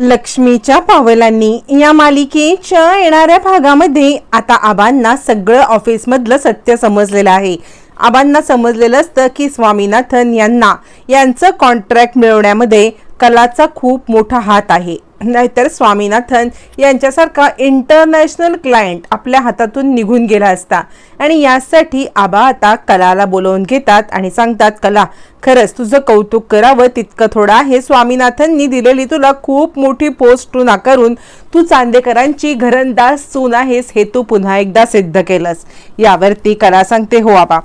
लक्ष्मीच्या पावलांनी या मालिकेच्या येणाऱ्या भागामध्ये आता आबांना सगळं ऑफिसमधलं सत्य समजलेलं आहे. आबांना समजलेलं असतं की स्वामीनाथन यांना यांचं कॉन्ट्रॅक्ट मिळवण्यामध्ये कलाचा खूप मोठा हात आहे. नाहीतर स्वामीनाथन यांच्यासारखा इंटरनॅशनल क्लायंट आपल्या हातातून निघून गेला असता. आणि यासाठी आबा आता कलाला बोलवून घेतात आणि सांगतात कला खरंच तुझं कौतुक करावं तितकं थोडं आहे. स्वामीनाथननी दिलेली तुला खूप मोठी पोस्ट तू नाकारून तू चांदेकरांची घरंदाज सून आहेस हे तू पुन्हा एकदा सिद्ध केलंस. यावरती कला सांगते हो आबा.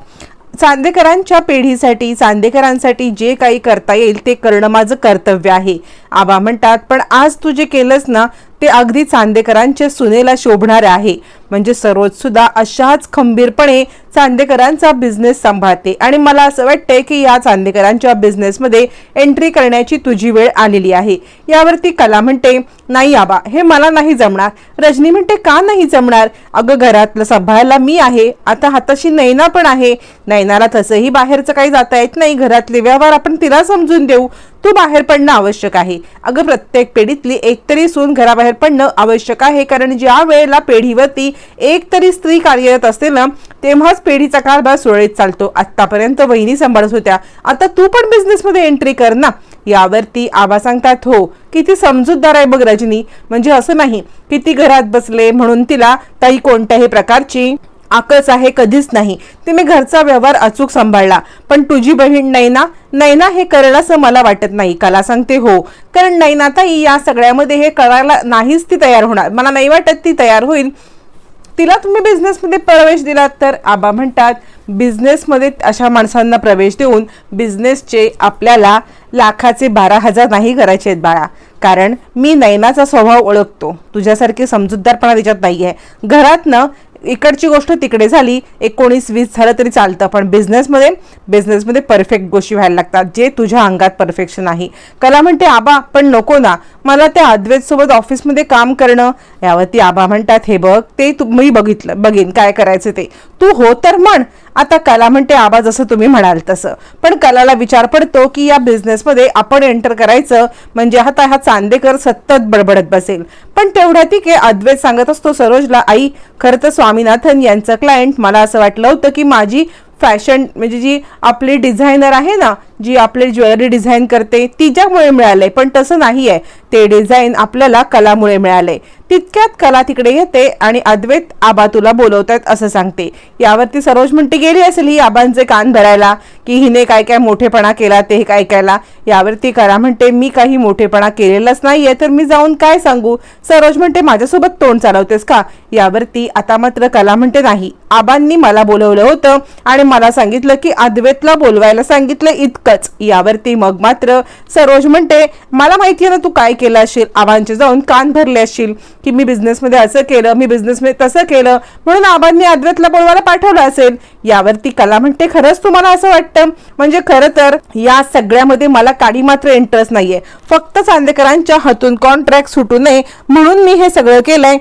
चांदेकरांच्या पिढीसाठी चांदेकरांसाठी जे काही करता येईल ते करणं माझं कर्तव्य आहे. आबा म्हणतात पण आज तू जे केलंस ना ते अगदी चांदेकरांच्या सुनेला शोभणारे आहे. म्हणजे सरोजसुद्धा अशाच खंबीरपणे चांदेकरांचा बिझनेस सांभाळते. आणि मला असं वाटतंय की या चांदेकरांच्या बिझनेसमध्ये एंट्री करण्याची तुझी वेळ आलेली आहे. यावरती कला म्हणते नाही आबा हे मला नाही जमणार. रजनी म्हणते का नाही जमणार? अगं घरातलं सांभाळायला मी आहे. आता हाताशी नैना पण आहे. नैनाला तसंही बाहेरचं काही जाता येत नाही. घरातले व्यवहार आपण तिला समजून देऊ. तू बाहेर पडणं आवश्यक आहे. अगं प्रत्येक पिढीतली एकतरी सून घराबाहेर पडणं आवश्यक आहे. कारण ज्या वेळेला पिढीवरती एक तरी स्त्री कार्यरत असते ना तेव्हाच पेढीचा कारभार सुरळीत चालतो. आत्तापर्यंत वहिनी सांभाळत होत्या. आता तू पण बिझनेसमध्ये एंट्री कर ना. यावरती आबा सांगतात हो किती समजूतदार आहे बघ रजनी. म्हणजे असं नाही किती घरात बसले म्हणून तिला ताई कोणत्याही प्रकारची आकच आहे कधीच नाही. तिने घरचा व्यवहार अचूक सांभाळला. पण तुझी बहीण नैना नैना हे करेल असं मला वाटत नाही. कला सांगते हो. कारण नैनाताई या सगळ्यामध्ये हे करायला नाहीच ती तयार होणार. मला नाही वाटत ती तयार होईल. तिला तुम्ही बिझनेसमध्ये प्रवेश दिलात तर आबा म्हणतात बिझनेसमध्ये अशा माणसांना प्रवेश देऊन बिझनेसचे आपल्याला लाखाचे बारा हजार नाही करायचे आहेत बाळा. कारण मी नैनाचा स्वभाव ओळखतो. तुझ्यासारखी समजूतदारपणा तिच्यात नाही आहे घरातनं इकडची गोष्ट तिकडे झाली एकोणीस वीस झालं तरी चालतं. पण बिझनेसमध्ये बिझनेसमध्ये परफेक्ट गोष्टी व्हायला लागतात जे तुझ्या अंगात परफेक्शन आहे. कला म्हणते आबा पण नको ना. मला त्या अद्वेतसोबत ऑफिसमध्ये काम करणं. यावरती आबा म्हणतात हे बघ ते मी बघितलं बघीन काय करायचं ते. तू हो तर म्हण. आता कला म्हणते आबा जसं तुम्ही म्हणाल तसं. पण कलाला विचार पडतो की या बिझनेसमध्ये आपण एंटर करायचं म्हणजे आता हा चांदेकर सतत बडबडत बसेल. पण तेवढ्या ती की अद्वैत सांगत असतो सरोजला आई खरं तर स्वामीनाथन यांचं क्लायंट मला असं वाटलं होतं की माझी फॅशन म्हणजे जी आपली डिझायनर आहे ना जी आपली ज्वेलरी डिझाईन करते तिच्यामुळे मिळाले पण तसं नाही आहे ते डिझाईन आपल्याला कलामुळे मिळालंय. तितक्यात कला तिकडे येते आणि अद्वैत आबा तुला बोलवतायत असं सांगते. यावरती सरोज म्हणते गेली असेल ही आबांचे कान भरायला. की हिने काय काय मोठेपणा केला ते काय ऐकायला यावरती कला म्हणते मी काही मोठेपणा केलेलाच नाहीये तर मी जाऊन काय सांगू? सरोज म्हणते माझ्यासोबत तोंड चालवतेस का? यावरती आता मात्र कला म्हणते नाही. आबांनी मला बोलवलं होतं आणि मला सांगितलं की अद्वैतला बोलवायला सांगितलं इतकंच. यावरती मग मात्र सरोज म्हणते मला माहिती आहे ना तू काय केलं असेल आबांचे जाऊन कान भरले असशील की मी बिझनेसमध्ये असं केलं मी बिझनेसमध्ये तसं केलं. म्हणून आबांनी अद्वैतला बोलवायला पाठवलं असेल. यावरती कला म्हणते खरंच तुम्हाला असं वाटतं म्हणजे खरं तर या सगळ्यामध्ये मला काही मात्र इंटरेस्ट नाहीये. फक्त चांदेकरांच्या हातून कॉन्ट्रॅक्ट सुटू नये म्हणून मी हे सगळं केलंय.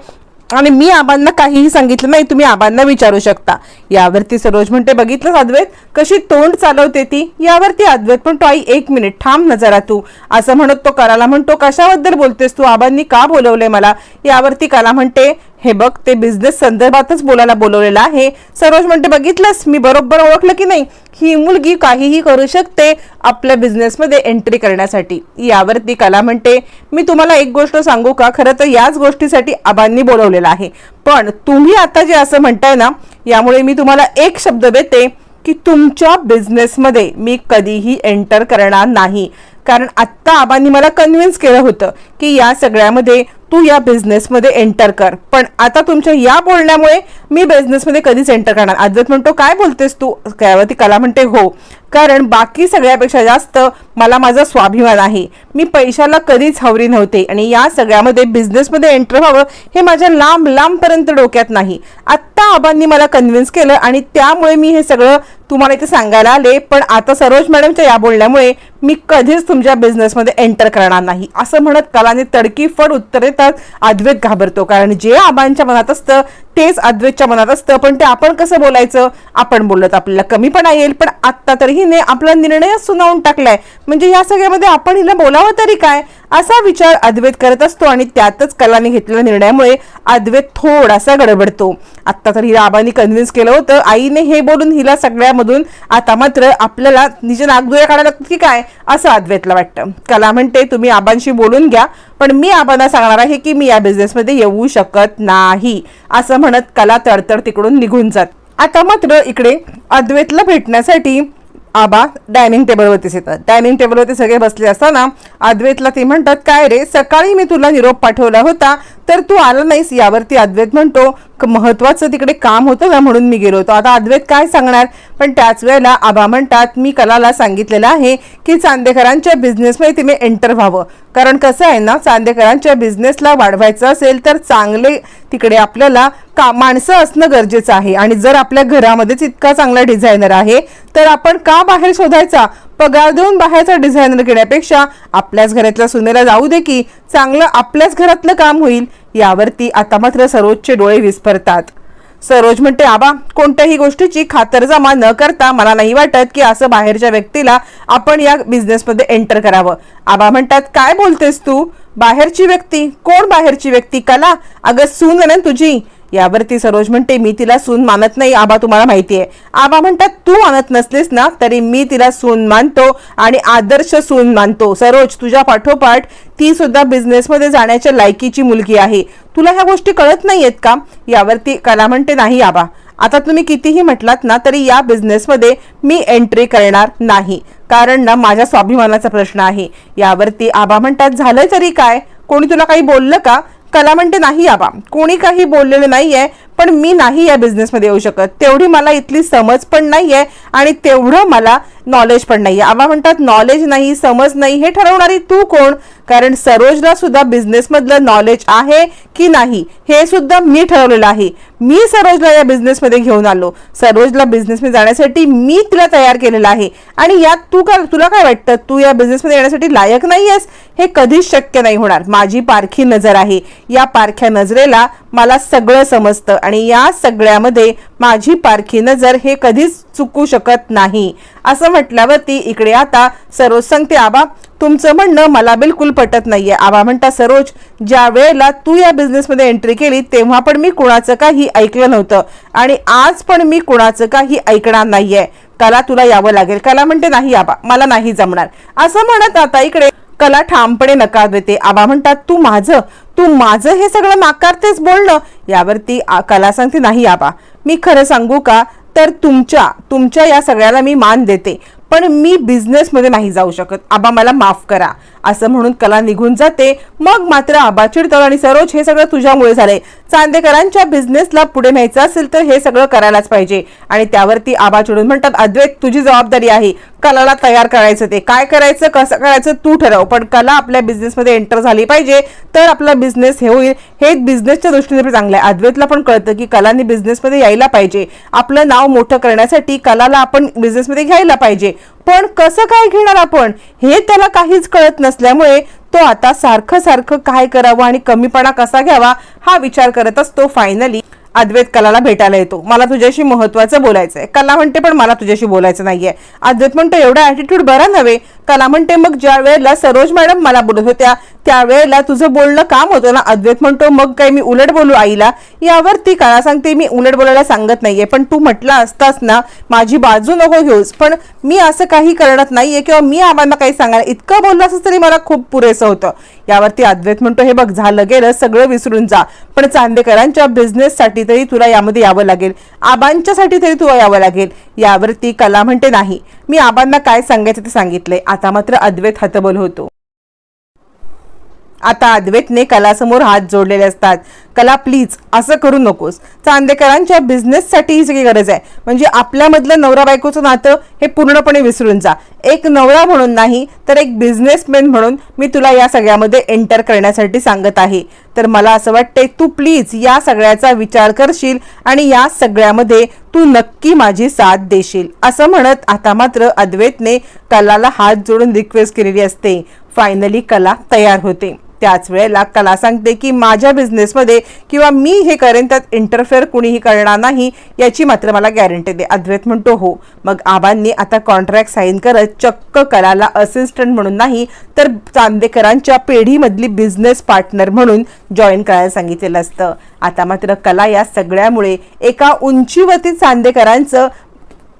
आणि मी आबांना काहीही सांगितलं नाही तुम्ही आबांना विचारू शकता. यावरती सरोज म्हणते बघितलं अद्वैत? कशी तोंड चालवते ती? यावरती अद्वैत पण तो आई एक मिनिट थांब न जरा तू. असं म्हणत तो कराला म्हणतो कशाबद्दल बोलतेस तू? आबांनी का बोलवलंय मला? यावरती कला म्हणते हे बघ ते बिझनेस संदर्भातच बोलायला बोलवलेलं आहे. सरोज म्हणते बघितलंस मी बरोबर ओळखलं की नाही? ही मुलगी काहीही करू शकते आपल्या बिझनेसमध्ये एंट्री करण्यासाठी. यावरती कला म्हणते मी तुम्हाला एक गोष्ट सांगू का? खरं तर याच गोष्टीसाठी आबांनी बोलवलेलं आहे. पण तुम्ही आता जे असं म्हणताय ना यामुळे मी तुम्हाला एक शब्द देते की तुमच्या बिझनेसमध्ये मी कधीही एंटर करणार नाही. कारण आत्ता आबांनी मला कन्व्हिन्स केलं होतं की या सगळ्यामध्ये तू या बिझनेसमध्ये एंटर कर. पण आता तुमच्या या बोलण्यामुळे मी बिझनेसमध्ये कधीच एंटर करणार. अद्वैत म्हणतो काय बोलतेस तू? त्यावरती कला म्हणते हो. कारण बाकी सगळ्यापेक्षा जास्त मला माझा स्वाभिमान आहे. मी पैशाला कधीच हवरी नव्हते आणि या सगळ्यामध्ये बिझनेसमध्ये एंटर व्हावं हे माझ्या लांब लांबपर्यंत डोक्यात नाही. आत्ता आबांनी मला कन्व्हिन्स केलं आणि त्यामुळे मी हे सगळं तुम्हाला इथे सांगायला आले पण आता सरोज मॅडमच्या या बोलण्यामुळे मी कधीच तुमच्या बिझनेसमध्ये एंटर करणार नाही. असं म्हणत कलाने तडकी फड उत्तर देतात अद्वैत घाबरतो. कारण जे आबांच्या मनात असतं तेच अद्वैतच्या मनात असतं. पण ते आपण कसं बोलायचं? आपण बोललो तर आपल्याला कमीपणा येईल. पण आत्ता तर हिने आपला निर्णयच सुनावून टाकलाय. म्हणजे या सगळ्यामध्ये आपण हिला बोलावं तरी काय? असा विचार अद्वैत करत असतो आणि त्यातच कलाने घेतलेल्या निर्णयामुळे अद्वैत थोडासा गडबडतो. आत्ता तर हिला आबांनी कन्व्हिन्स केलं होतं. आईने हे बोलून हिला सगळ्यामधून आता मात्र आपल्याला निजे नागदुया काढायला लागतात की काय? असं अद्वैतला वाटतं. कला म्हणते तुम्ही आबांशी बोलून घ्या. पण मी आबांना सांगणार आहे की मी या बिझनेसमध्ये येऊ शकत नाही. असं म्हणत कला तडतड तिकडून निघून जात. आता मात्र इकडे अद्वैतला भेटण्यासाठी आबा डायनिंग टेबलवरतीच येतात. डायनिंग टेबलवरती सगळे बसले असताना अद्वैतला ते म्हणतात काय रे सकाळी मी तुला निरोप पाठवला होता तर तू आला नाहीस? यावरती अद्वैत म्हणतो "क- महत्वाचं तिकडे काम होतं ना म्हणून मी गेलो होतो. आता अद्वैत काय सांगणार? पण त्याच वेळेला आबा म्हणतात मी कलाला सांगितलेलं आहे की चांदेकरांच्या बिझनेसमध्ये तुम्ही एंटर व्हावं. कारण कसं आहे ना चांदेकरांच्या बिझनेसला वाढवायचं असेल तर चांगले तिकडे आपल्याला का माणसं असणं गरजेचं आहे. आणि जर आपल्या घरामध्येच इतका चांगला डिझायनर आहे तर आपण का बाहेर शोधायचा? पगार देऊन बाहेरचा डिझायनर घेण्यापेक्षा आपल्याच घरातल्या सुनेला जाऊ दे की चांगलं आपल्याच घरातलं काम होईल. यावरती आता मात्र सरोजचे डोळे विस्फरतात. सरोज म्हणते आबा कोणत्याही गोष्टीची खातरजमा न करता मला नाही वाटत की असं बाहेरच्या व्यक्तीला आपण या बिझनेसमध्ये एंटर करावं. आबा म्हणतात काय बोलतेस तू? बाहेरची व्यक्ती? कोण बाहेरची व्यक्ती? कला? अगं सून आहे ना तुझी. यावरती सरोज म्हणते मी तिला सून मानत नाही आबा तुम्हाला माहिती आहे आबा म्हणतात तू मानत नसलीस ना तरी मी तिला सून मानतो आणि आदर्श सून मानतो. सरोज तुझ्या पाठोपाठ ती सुद्धा बिझनेसमध्ये जाण्याच्या लायकीची मुलगी आहे. तुला ह्या गोष्टी कळत नाही आहेत का? यावरती कला म्हणते नाही आबा. आता तुम्ही कितीही म्हटलात ना तरी या बिझनेसमध्ये मी एंट्री करणार नाही. कारण ना माझ्या स्वाभिमानाचा प्रश्न आहे. यावरती आबा म्हणतात झालं तरी काय? कोणी तुला काही बोललं का? कला नाही आबा. कोणी काही बोललेलं नाहीये. पण मी नाही या बिझनेसमध्ये येऊ शकत. तेवढी मला इथली समज पण नाही आहे आणि तेवढं मला नॉलेज पण नाही आहे आम्हा म्हणतात नॉलेज नाही समज नाही हे ठरवणारी तू कोण? कारण सरोजला सुद्धा बिझनेसमधलं नॉलेज आहे की नाही हे सुद्धा मी ठरवलेलं आहे. मी सरोजला या बिझनेसमध्ये घेऊन आलो. सरोजला बिझनेसमध्ये जाण्यासाठी मी तिला तयार केलेलं आहे. आणि यात तू का तुला काय वाटतं? तू या बिझनेसमध्ये येण्यासाठी लायक नाही आहेस हे कधीच शक्य नाही होणार. माझी पारखी नजर आहे. या पारख्या नजरेला मला सगळं समजतं. आणि या सगळ्यामध्ये माझी पारखी नजर हे कधीच चुकू शकत नाही. असं म्हटल्यावरती इकडे आता सरोज सांगते आबा तुमचं म्हणणं मला बिलकुल पटत नाहीये. आबा म्हणता सरोज ज्या वेळेला तू या बिझनेसमध्ये एंट्री केली तेव्हा पण मी कुणाचं काही ऐकलं नव्हतं. आणि आज पण मी कुणाचं काही ऐकणार नाहीये. कला तुला यावं लागेल. कला म्हणते नाही आबा मला नाही जमणार. असं म्हणत आता इकडे कला ठामपणे नकार देते. आबा म्हणतात तू माझं तू माझं हे सगळं नाकारतेस बोलणं? यावरती कला सांगते नाही आबा. मी खरं सांगू का? तर तुमच्या तुमच्या या सगळ्याला मी मान देते. पण मी बिझनेसमध्ये नाही जाऊ शकत. आबा मला माफ करा. असं म्हणून कला निघून जाते. मग मात्र आबा चिडतळ आणि सरोज हे सगळं तुझ्यामुळे झालंय. चांदेकरांच्या बिझनेसला पुढे न्यायचं असेल तर हे सगळं करायलाच पाहिजे. आणि त्यावरती आबा चिडून म्हणतात अद्वैत तुझी जबाबदारी आहे. कलाला तयार करायचं ते. काय करायचं कसं करायचं तू ठरव. पण कला आपल्या बिझनेसमध्ये एंटर झाली पाहिजे तर आपला बिझनेस हे होईल. हे बिझनेसच्या दृष्टीने पण चांगलं आहे. अद्वैतला पण कळतं की कलाने बिझनेसमध्ये यायला पाहिजे. आपलं नाव मोठं करण्यासाठी कलाला आपण बिझनेसमध्ये घ्यायला पाहिजे. पण कसं काय घेणार आपण? हे त्याला काहीच कळत नसल्यामुळे तो आता सारखं सारखं काय करावं आणि कमीपणा कसा घ्यावा हा विचार करत असतो फायनली अद्वैत कलाला भेटायला येतो. मला तुझ्याशी महत्वाचं बोलायचं आहे कला म्हणते पण मला तुझ्याशी बोलायचं नाहीये. अद्वैत म्हणतो एवढा ॲटिट्यूड बरा नव्हे कला म्हणते मग ज्या वेळेला सरोज मॅडम मला बोलत होत्या त्यावेळेला तुझं बोलणं काम होतं ना? अद्वैत म्हणतो मग काय मी उलट बोलू आईला? यावरती कला सांगते मी उलट बोलायला सांगत नाहीये पण तू म्हटला असतास ना माझी बाजू नको घेऊस पण मी असं काही करणार नाहीये किंवा मी आम्हाला काही सांगायला इतकं बोललं असं तरी मला खूप पुरेसं होतं. यावरती अद्वैत म्हणतो हे बघ झालं गेलं सगळं विसरून जा पण चांदेकरांच्या बिझनेससाठी तरी तुला यामध्ये यावं लागेल. आबांच्यासाठी तरी तुला यावं लागेल. यावरती कला म्हणते नाही. मी आबांना काय सांगायचं ते सांगितलंय. आता मात्र अद्वैत हतबल होतो. आता अद्वैतने कलासमोर हात जोडलेले असतात. कला प्लीज असं करू नकोस. चांदेकरांच्या बिझनेससाठी ही सगळी गरज आहे. म्हणजे आपल्यामधलं नवरा बायकोचं नातं हे पूर्णपणे विसरून जा. एक नवरा म्हणून नाही तर एक बिझनेसमॅन म्हणून मी तुला या सगळ्यामध्ये एंटर करण्यासाठी सांगत आहे. तर मला असं वाटते तू प्लीज या सगळ्याचा विचार करशील आणि या सगळ्यामध्ये तू नक्की माझी साथ देशील. असं म्हणत आता मात्र अद्वैतने कलाला हात जोडून रिक्वेस्ट केलेली असते. फायनली कला तयार होते. त्याच वेळेला कला सांगते की माझ्या बिझनेसमध्ये किंवा मी हे करेन त्यात इंटरफेअर कुणीही करणार नाही याची मात्र मला गॅरंटी दे. अद्वैत म्हणतो हो. मग आबांनी आता कॉन्ट्रॅक्ट साईन करत चक्क कलाला असिस्टंट म्हणून नाही तर चांदेकरांच्या पेढीमधली बिझनेस पार्टनर म्हणून जॉईन करायला सांगितलेलं असतं. आता मात्र कला या सगळ्यामुळे एका उंचीवरती चांदेकरांचं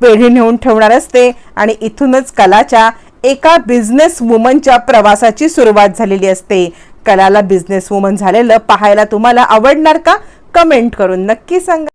पेढी नेऊन ठेवणार असते आणि इथूनच कलाच्या एका बिझनेस वुमनच्या प्रवासाची सुरुवात झालेली असते. कलाला बिझनेस वुमन झालेलं पाहायला तुम्हाला आवडणार का? कमेंट करून नक्की सांगा.